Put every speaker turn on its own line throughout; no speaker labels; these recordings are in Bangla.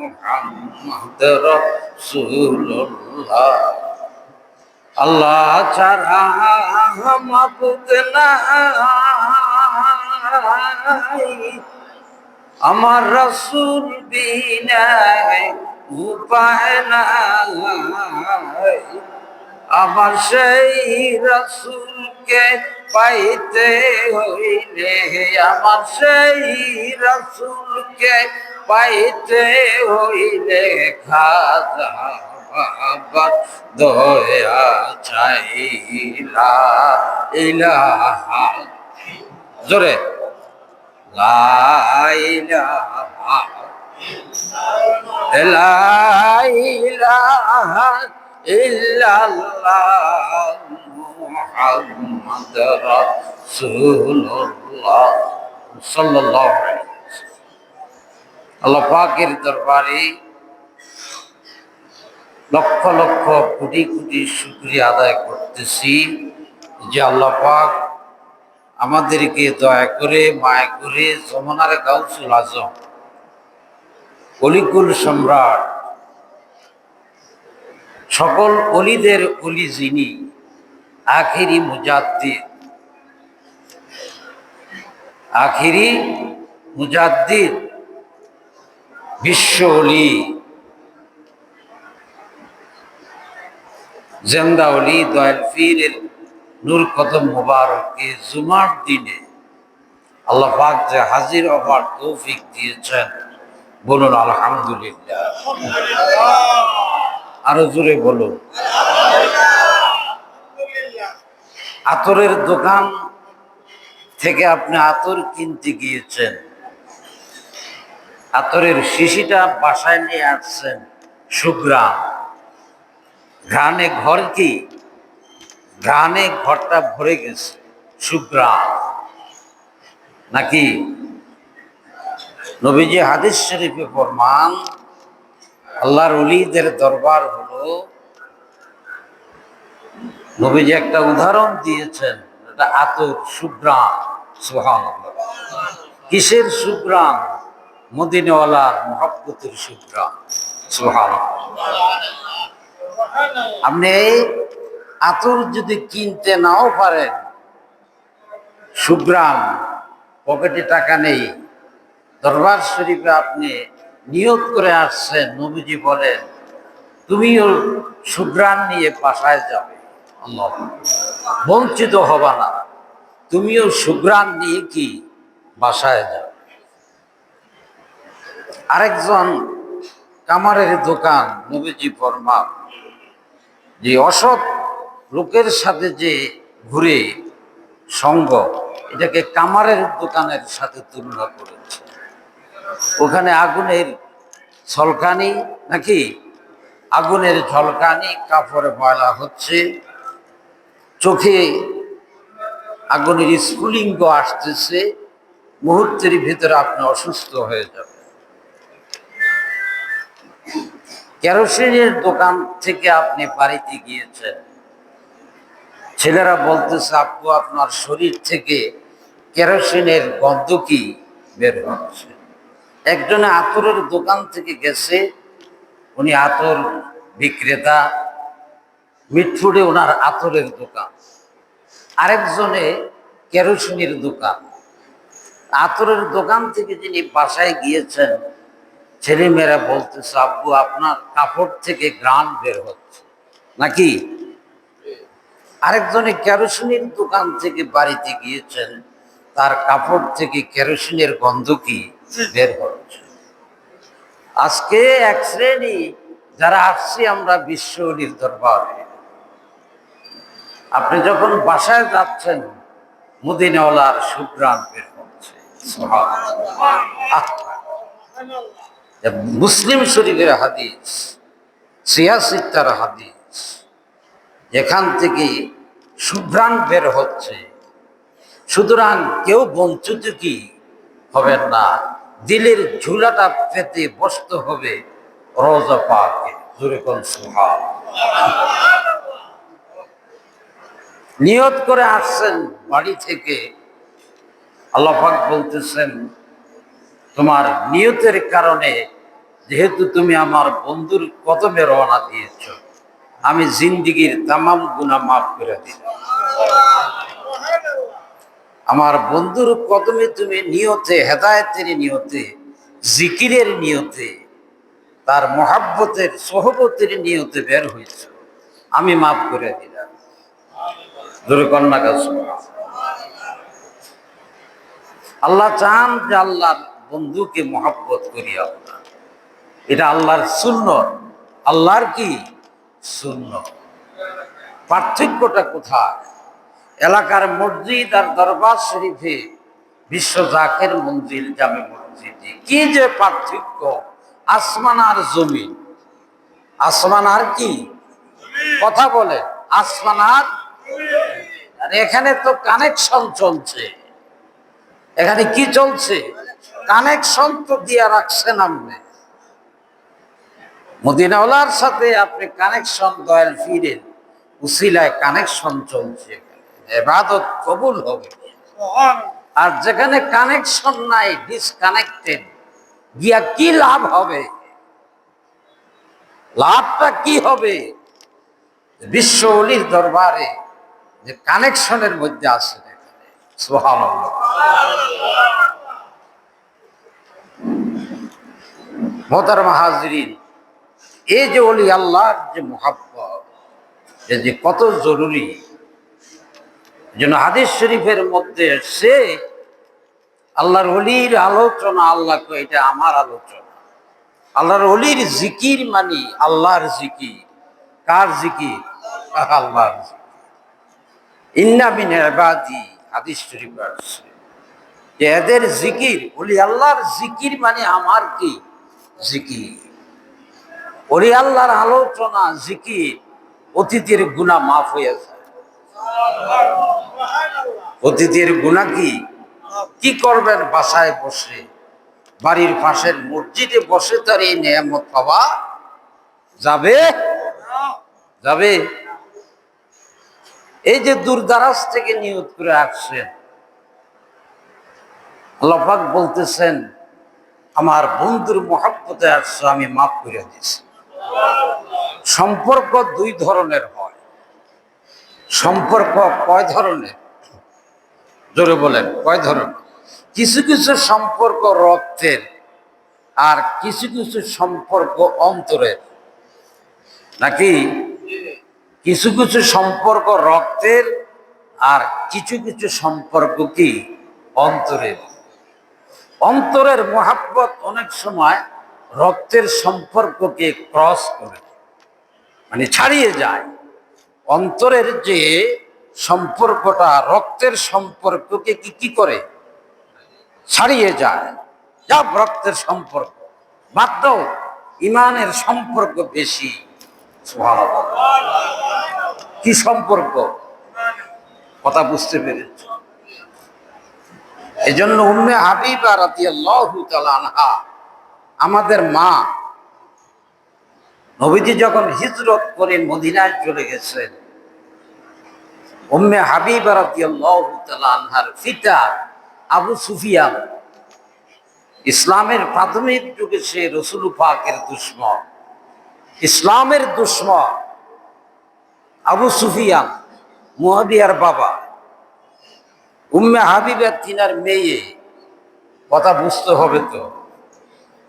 মুহাম্মদ রাসূলুল্লাহ। আল্লাহ ছাড়া মাবুদ নাই। আমার রসুল বিনায় উপায় নাই। আমার সেই রসুলকে পাইতে হইলে, আমার সেই রসুলকে পাইতে হইলে খাজা দয়া চাইলা ইলাহা জোরে। লাইলাহা লাইলাহা সাল্লাল্লাহু আলাইহি আল্লাহ পাকের দরবারে লক্ষ লক্ষ কোটি কোটি শুক্রিয়া আদায় করতেছি যে আল্লাহ পাক আমাদেরকে দয়া করে, মায়া করে যমুনার গাউসুল আজম, অলিকুল সম্রাট, সকল অলিদের অলি যিনি, আখিরি মুজাদ্দিদ আখিরি মুজাদ্দিদ বিশ্ব অলি। জেন্দা অলি, দয়াল ফিরের নূর কদম মুবারককে জুমার দিনে আল্লাহ পাক যে হাজির হবার তৌফিক দিয়েছেন। বলুন, আলহামদুলিল্লাহ। আরও জোরে বলুন। আতরের দোকান থেকে আপনি আতর কিনতে গিয়েছেন। আতরের শিশিটা বাসায় নিয়ে আসছেন সুগ্রাম। ঘ্রাণে ঘর কি? ঘ্রাণে ঘরটা ভরে গেছে সুগ্রাম। নাকি? নবীজি হাদিস শরীফে ফরমান, আল্লাহর অলিদের দরবার হলো। নবীজি একটা উদাহরণ দিয়েছেন, এটা আতর সুগ্রাম সুহান কিসের সুগ্রাম? মদিনওয়ালার মহাব্বতের সুগ্রাম আপনি আতর যদি কিনতে নাও পারেন সুগ্রাম পকেটে টাকা নেই। দরবার শরীফে আপনি নিয়োগ করে আসছেন, নবীজি বলেন, তুমিও সুগ্রাম নিয়ে বাসায় যাবে। বঞ্চিত হবা না। তুমিও সুগ্রাম নিয়ে কি বাসায় যাবে? আরেকজন কামারের দোকান, নবীজি ফরমান যে অসৎ লোকের সাথে যে ঘুরে সঙ্গ, এটাকে কামারের দোকানের সাথে তুলনা করেছে। ওখানে আগুনের ছলকানি নাকি? আগুনের ঝলকানি কাপড়ে ময়লা হচ্ছে। চোখে আগুনের স্ফুলিঙ্গ আসতেছে। মুহূর্তের ভিতরে আপনি অসুস্থ হয়ে যাবেন। কেরোসিনের দোকান থেকে আপনি বাড়িতে গিয়েছেন। ছেলেরা বলতেছে, আপু, আপনার শরীর থেকে কেরোসিনের গন্ধ কি বের হচ্ছে? একজনে আতরের দোকান থেকে গেছে, উনি আতর বিক্রেতা মিটফুডে ওনার আতরের দোকান। আরেকজনে কেরোসিনের দোকান। আতরের দোকান থেকে যিনি বাসায় গিয়েছেন ছেলেমেয়েরা বলতেছে, আব্বু, আপনার কাপড় থেকে গ্রান বের হচ্ছে। নাকি? আরেকজনে কেরোসিনের দোকান থেকে বাড়িতে গিয়েছেন, তার কাপড় থেকে কেরোসিনের গন্ধ কি বের হচ্ছে? আজকে এক শ্রেণি, যারা আসছি আমরা বিশ্ব দরবারে। আপনি যখন বাসায় যাচ্ছেন, মদিনাওয়ালার সুগ্রাম বের হচ্ছে। মুসলিম শরীফের হাদিস সিয়াসিত্তার হাদিস, এখান থেকে সুভ্রাণ বের হচ্ছে। সুতরাং কেউ বঞ্চিত কি হবেন না, দিলের ঝুলাটা পেতে বসতে হবে রোজা পাকে। নিয়ত করে আসছেন বাড়ি থেকে আল্লাহাক বলতেছেন তোমার নিয়তের কারণে যেহেতু তুমি আমার বন্ধুর কদমে রওনা দিয়েছ, আমি জিন্দিগির তামাম গুণা মাফ করে দিলাম। আমার বন্ধুর কদমে তুমি নিয়তে, হেদায়তের নিয়তে, জিকিরের নিয়তে, তার মহাব্বতের, সহবতের নিয়তে বের হয়েছ। আমি মাফ করে দিলাম। কাজ আল্লাহ চান যে আল্লাহর বন্ধুকে মহাব্বত করি আমরা। এটা আল্লাহর শূন্য আল্লাহর কি? শূন্য পার্থক্যটা কোথায়? এলাকার মসজিদ আর দরবার শরীফে বিশ্ব জাকের মন্দির জামে মসজিদে। কি যে পার্থক্য? আসমান আর জমিন। আসমান আর কি? কথা বলে, আসমান আর? এখানে তো কানেকশন চলছে। এখানে কি চলছে? কানেকশন তো দিয়া রাখছেন আপনি। মদিনাওয়ালার সাথে আপনি কানেকশন দয়াল ফিরেন উসিলায় কানেকশন চলছে। এবাদত কবুল হবে। আর যেখানে কানেকশন নাই ডিসকানেক্টেড গিয়া কি লাভ হবে? লাভটা কি হবে? বিশ্ব অলির দরবারে যে কানেকশনের মধ্যে আছে এখানে। মোতার মাহাজরিন এই যে অলি আল্লাহর যে মোহাব্বত যে কত জরুরি। যেন হাদিস শরীফের মধ্যে সে আল্লাহর অলির আলোচনা আল্লাহকে এটা আমার আলোচনা। আল্লাহর অলির জিকির মানি আল্লাহর জিকির। কার জিকির? আল্লাহর জিকির। ইন্না বিন ইবাদি, হাদিস শরীফ আসছে এদের জিকির বলি আল্লাহর জিকির মানে আমার কি? জিকির। ওরে আল্লাহর আলোচনা, জিকির, অতীতের গুণা মাফ হয়ে যায়। অতীতের গুণা কি? কি করবেন? বাসায় বসে, বাড়ির পাশের মসজিদে বসে তার এই নিয়ামত পাওয়া যাবে? যাবে। এই যে দূরদারাজ থেকে নিয়োগ করে আসছেন আল্লাপাক বলতেছেন আমার বন্ধুর মহাব্বতে আসছো আমি মাফ করে দিছি সম্পর্ক দুই ধরনের হয়। সম্পর্ক কয় ধরনের? জোরে বলেন, কয় ধরনের? কিছু কিছু সম্পর্ক রক্তের আর কিছু কিছু সম্পর্ক অন্তরের। নাকি? কিছু কিছু সম্পর্ক রক্তের আর কিছু কিছু সম্পর্ক কি? অন্তরের। অন্তরের মহাব্বত অনেক সময় রক্তের সম্পর্ককে ক্রস করে মানে ছাড়িয়ে যায়। অন্তরের যে সম্পর্কটা রক্তের সম্পর্ককে কি কি করে? ছাড়িয়ে যায়। যা রক্তের সম্পর্ক। দাও, ইমানের সম্পর্ক বেশি। কি সম্পর্ক? কথা বুঝতে পেরেছ? এই জন্য উম্মে হাবিবা রাদিয়াল্লাহু তাআলা আনহা, আমাদের মা নবীজি যখন হিজরত করে মদিনায় চলে গেছেন, উম্মে হাবিবা রাদিয়াল্লাহু তাআলা আনহার পিতা আবু সুফিয়ান, ইসলামের প্রাথমিক যুগে সে রসুল পাকের দুশ্মন। ইসলামের দুশ্মন আবু সুফিয়ান মুহাবিয়ার বাবা। উম্মে হাবিবা তিনার মেয়ে। কথা বুঝতে হবে তো।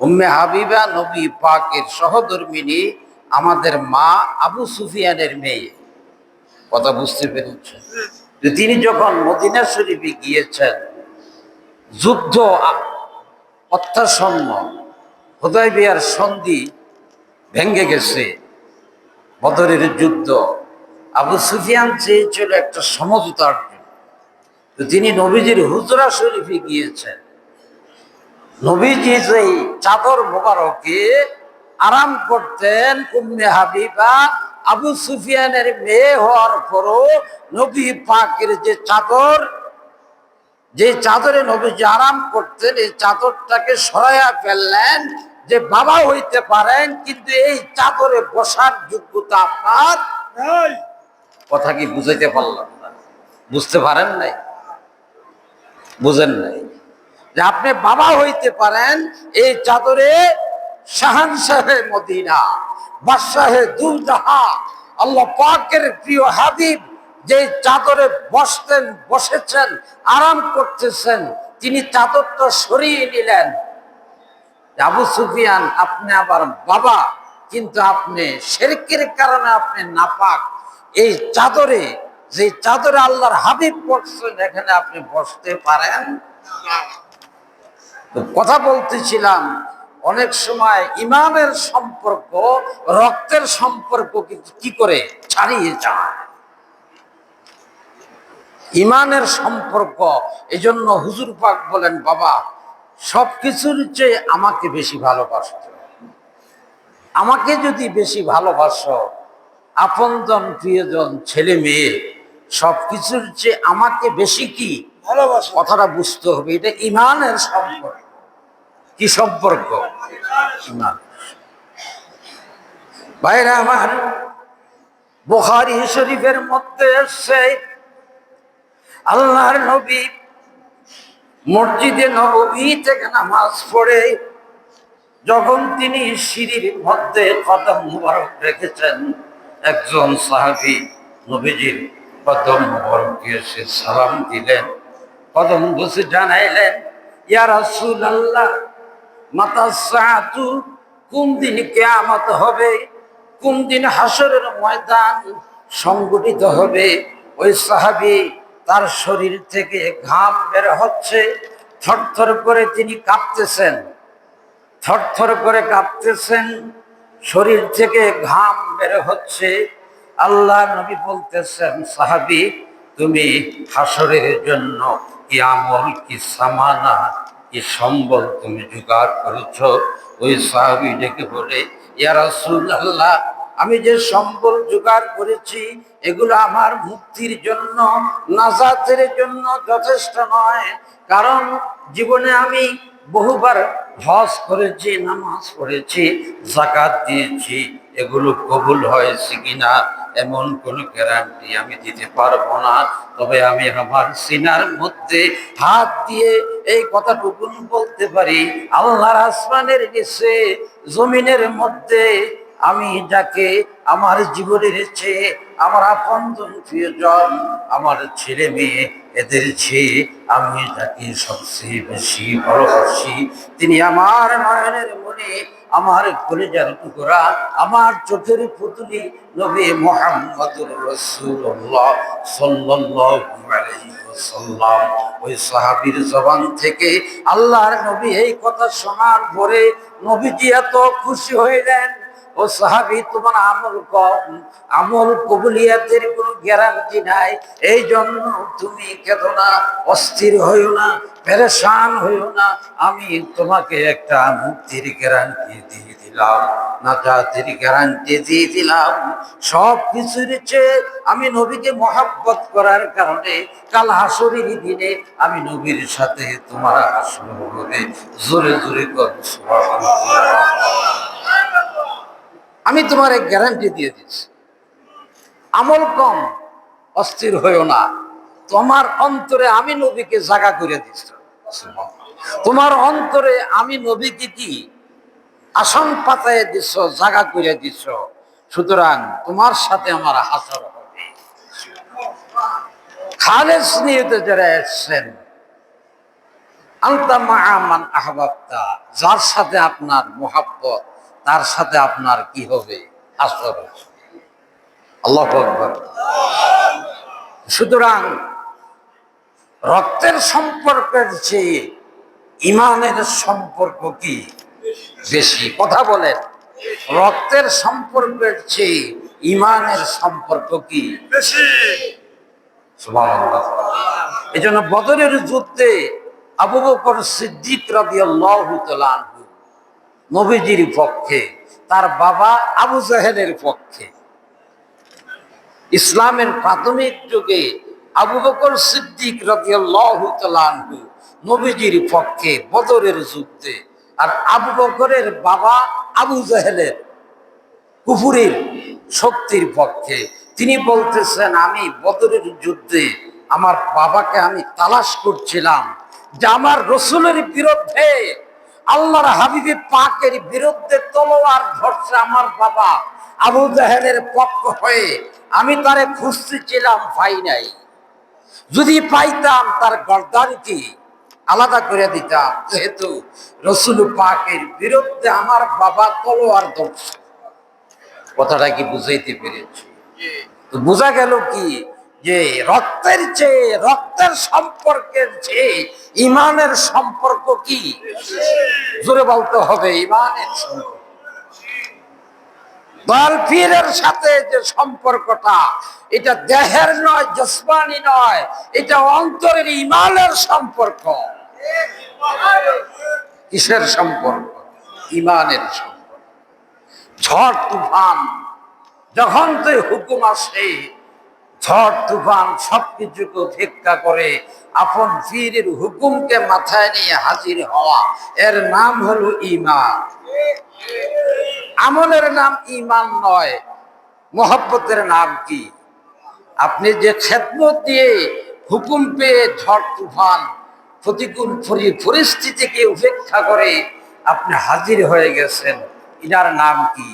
উম্মে হাবিবা নবী পাকের সহধর্মিনী, আমাদের মা আবু সুফিয়ানের মেয়ে। কথা বুঝতে পেরেছে? যে তিনি যখন মদিনা শরীফে গিয়েছেন, যুদ্ধ অত্যাসন্ন হোদাই বিয়ার সন্ধি ভেঙ্গে গেছে। বদরের যুদ্ধ। আবু সুফিয়ান চেয়েছিল একটা সমঝোতার তো তিনি নবীজির হুজরা শরীফে গিয়েছেন নবীজি যেই চাদর মোবারকে আরাম করতেন উম্মে হাবিবা আবু সুফিয়ানের মেয়ে হওয়ার পরও নবী পাকের যে চাদর যে চাদরে নবীজি আরাম করতেন এই চাদরটাকে সরাইয়া ফেললেন যে বাবা হইতে পারেন কিন্তু এই চাদরে বসার যোগ্যতা আপনার কথা কি বুঝাইতে পারলাম না? বুঝতে পারেন নাই? বুঝেন নাই। যে আপনি বাবা হইতে পারেন এই চাদরে শাহান সাহে মদিনা, বাদশাহে দুজাহা আল্লাহ পাকের প্রিয় হাবিব যে চাদরে বসতেন, বসেছেন, আরাম করতেছেন, তিনি চাদরটা সরিয়ে নিলেন। আবু সুফিয়ান, আপনি আবার বাবা, কিন্তু আপনি শেরকের কারণে আপনি নাপাক। এই চাদরে যে চাদরে আল্লাহর হাবিব পড়ছেন এখানে আপনি বসতে পারেন। কথা বলতেছিলাম, অনেক সময় ইমানের সম্পর্ক, রক্তের সম্পর্ক কি করে ছাড়িয়ে যায়? ইমানের সম্পর্ক, এজন্য হুজুর পাক বলেন, বাবা, সবকিছুর চেয়ে আমাকে বেশি ভালোবাসত। আমাকে যদি বেশি ভালোবাসো, আপনজন প্রিয়জন ছেলে মেয়ে সবকিছুর চেয়ে আমাকে বেশি কি?
ভালোবাসা।
কথাটা বুঝতে হবে এটা ইমানের সম্পর্ক। কি সম্পর্ক? ইমান। বাইরে আমার বুখারী শরীফের মধ্যে এসছে আল্লাহর নবী মসজিদে নবী থেকে নামাজ পড়ে যখন তিনি সিঁড়ির মধ্যে কদম মুবারক রেখেছেন একজন সাহাবি নবীজির কদম মুবারক এসে সালাম দিলেন কদম বসে জানাইলেন, ইয়া আল্লাহ মাতা সাতু কোন দিন কেয়ামত হবে? কোন দিন হাসরের ময়দান সংগঠিত হবে? ওই সাহাবি তার শরীর থেকে ঘাম বের হচ্ছে, থরথর করে তিনি কাঁপতেছেন। থরথর করে কাঁপতেছেন, শরীর থেকে ঘাম বের হচ্ছে আল্লাহ নবী বলতেছেন, সাহাবি, তুমি হাসরের জন্য কি আমল, কি সামানা, কি সম্বল তুমি জোগাড় করেছ? ওই সাহাবি ডেকে বলে, ইয়া রাসূলুল্লাহ, আমি যে সম্বল জোগাড় করেছি, এগুলো আমার মুক্তির জন্য, নাজাতের জন্য যথেষ্ট নয়। কারণ জীবনে আমি বহুবার হজ করেছি, নামাজ পড়েছি জাকাত দিয়েছি, এগুলো কবুল হয়েছে কিনা? এমন কোনো গ্যারান্টি আমি দিতে পারব না। তবে আমি আমার সিনার মধ্যে হাত দিয়ে এই কথাটুকু বলতে পারি, আল্লাহর আসমানের নিচে, জমিনের মধ্যে আমি যাকে আমার জীবনের চেয়ে আমার আপনজন আমার ছেলে মেয়ে এদের চেয়ে আমি যাকে সবচেয়ে বেশি ভালোবাসি। তিনি আমার নয়নের মনে আমার কলেজার টুকরা, আমার চোখের পুতুলি নবী মোহাম্মদুর রসুল্লাহ সাল্লাম ওই সাহাবির জবান থেকে আল্লাহর নবী এই কথা শোনার পরে নবীজি এত খুশি হয়ে হইলেন। ও সাহাবি, তোমার আমল কম আমল কবুলিয়াতের কোনো গ্যারান্টি নাই। এই জন্য তুমি কেন না, অস্থির হইও না, পেরেশান হইও না। আমি তোমাকে একটা মুক্তির গ্যারান্টি দিয়ে দিলাম, নাজাতের গ্যারান্টি দিয়ে দিলাম। সব কিছুর চেয়ে আমি নবীকে মহাব্বত করার কারণে কাল হাসরির দিনে আমি নবীর সাথে তোমার হাসর হবে। জোরে জোরে কর আমি তোমার এক গ্যারান্টি দিয়ে দিচ্ছি। আমল কম, অস্থির হইও না। তোমার অন্তরে আমি নবীকে জাগা করে দিচ্ছ। তোমার অন্তরে আমি নবীকে কি? আসন পাতায় দিচ্ছ, জাগা করে দিচ্ছ। সুতরাং তোমার সাথে আমার হাসর হবে। খালেস নিয়তে যারা এসছেন আলতা মা আমান আহবাবতা, যার সাথে আপনার মোহাব্বত তার সাথে আপনার কি হবে? আল্লাহ সুতরাং রক্তের সম্পর্কের চেয়ে ইমানের সম্পর্ক কি বেশি? কথা বলেন। রক্তের সম্পর্কের চেয়ে ইমানের সম্পর্ক কি
বেশি।
এই জন্য বদরের যুদ্ধে আবু বকর সিদ্দিক তাআলা আনহু নবীজির পক্ষে, তার বাবা আবু জাহেলের পক্ষে। ইসলামের প্রাথমিক যুগে আবু বকর সিদ্দিক নবীজির পক্ষে বদরের যুদ্ধে আর আবু বকরের বাবা আবু জাহেলের কুফুরের শক্তির পক্ষে। তিনি বলতেছেন, আমি বদরের যুদ্ধে আমার বাবাকে আমি তালাশ করছিলাম যে আমার রসুলের বিরুদ্ধে আল্লাহর হাবিবে পাকের বিরুদ্ধে তলোয়ার ধরছে আমার বাবা আবু জাহেলের পক্ষ হয়ে আমি তারে খুঁজতেছিলাম পাই নাই। যদি পাইতাম তার গর্দানকে আলাদা করে দিতাম যেহেতু রসুল পাকের বিরুদ্ধে আমার বাবা তলোয়ার ধরছে। কথাটা কি বুঝাইতে পেরেছি? তো বোঝা গেল কি যে রক্তের চেয়ে, রক্তের সম্পর্কের চেয়ে ইমানের সম্পর্ক কি? জোরে বলতে হবে, ইমানের সম্পর্ক। সাথে যে সম্পর্কটা, এটা দেহের নয়, জসমানি নয়, এটা অন্তরের ইমানের সম্পর্ক। কিসের সম্পর্ক? ইমানের সম্পর্ক। ঝড়, তুফান, যখন তুই হুকুম আসে ঝড় তুফান সবকিছুকে উপেক্ষা করে আপন পীরের হুকুমকে মাথায় নিয়ে হাজির হওয়া। এর নাম হলো ইমান আমলের নাম ইমান নয়, মোহব্বতের নাম কি? আপনি যে খেদমত দিয়ে হুকুম পেয়ে ঝড় তুফান প্রতিকূল পরিস্থিতিকে উপেক্ষা করে আপনি হাজির হয়ে গেছেন। এটার নাম কি?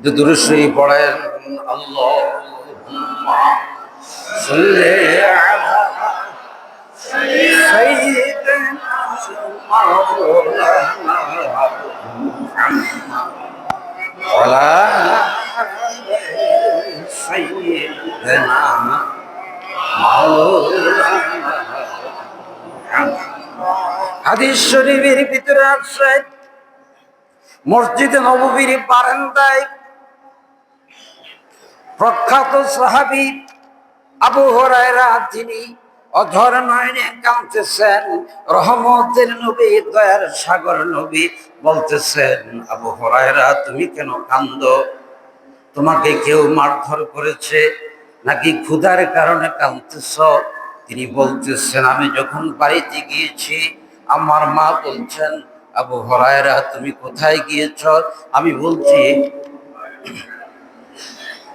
দুরুশ্রী পড়েন আল্লাহ হাদিস শরীফের ভিতরে আছে মসজিদে নববীর বারান্দায় প্রখ্যাত সাহাবি আবু হরায়রা তিনি অধর নয়নে কাঁদতেছেন, রহমতের নবী, দয়ার সাগর নবী বলতেছেন, আবু হরায়রা, তুমি কেন কান্দ? তোমাকে কেউ মারধর করেছে নাকি ক্ষুধার কারণে কাঁদতেছ? তিনি বলতেছেন, আমি যখন বাড়িতে গিয়েছি, আমার মা বলছেন, আবু হরায়রা, তুমি কোথায় গিয়েছ আমি বলছি